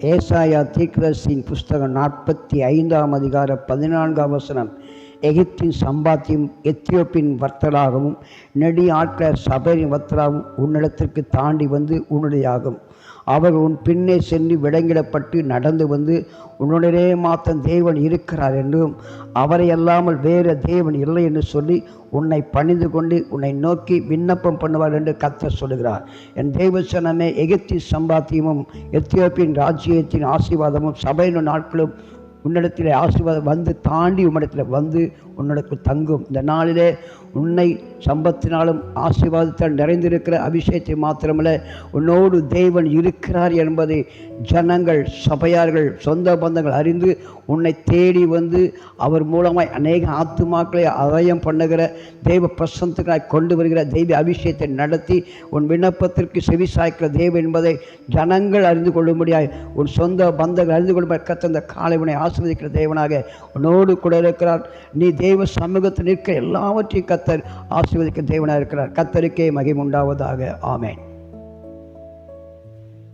ஏசாயா தீர்க்கதரிசியின் புஸ்தகம் நாற்பத்தி ஐந்தாம் அதிகார பதினான்காம் வசனம். எகிப்தின் சம்பாத்தியம் எத்தியோப்பின் வர்த்தலாகவும் நெடி ஆட்களர் சபையின் வர்த்தலாகவும் உன்னிடத்திற்கு தாண்டி வந்து உன்னுடையாகும். அவர் உன் பின்னே சென்று விடங்கிடப்பட்டு நடந்து வந்து உன்னுடனே மாத்தம் தேவன் இருக்கிறார் என்றும் அவரை அல்லாமல் வேறு தேவன் இல்லை என்று சொல்லி உன்னை பணிந்து கொண்டு உன்னை நோக்கி விண்ணப்பம் பண்ணுவார் என்று கத்த சொல்கிறார் என் தேவசனமே எகிப்தின் சம்பாத்தியமும் எத்தியோப்பியின் ராஜ்யத்தின் ஆசீர்வாதமும் சபையின் நாட்களும் உன்னிடத்தில் ஆசீர்வாதம் வந்து தாண்டி உன்னிடத்தில் வந்து உன்னிடத்தில் தங்கும். இந்த நாளிலே உன்னை சம்பத்தினாலும் ஆசீர்வாதத்தால் நிறைந்திருக்கிற அபிஷேகத்தை மாத்திரமல்ல உன்னோடு தேவன் இருக்கிறார் என்பதை ஜனங்கள் சபையார்கள் சொந்த பந்தங்கள் அறிந்து உன்னை தேடி வந்து அவர் மூலமாய் அநேக ஆத்துமாக்களை அதயம் பண்ணுகிற தெய்வ பிரசனத்துக்காய் கொண்டு வருகிற தெய்வ அபிஷேகத்தை நடத்தி உன் விண்ணப்பத்திற்கு செவி சாய்க்கிற தெய்வம் என்பதை ஜனங்கள் அறிந்து கொள்ளும்படியாய் உன் சொந்த பந்தங்கள் அறிந்து கொள்ளும்படி கத்தந்த காலை உன்னை ஆசீர்வதிக்கிற தேவனாக உன்னோடு கூட இருக்கிறார். நீ தெய்வ சமூகத்தில் நிற்க எல்லாவற்றையும் கத்தர் ஆசிர்வதிக்கிற தேவனாக இருக்கிறார். கத்தருக்கே மகிமுண்டாவதாக ஆமேன்.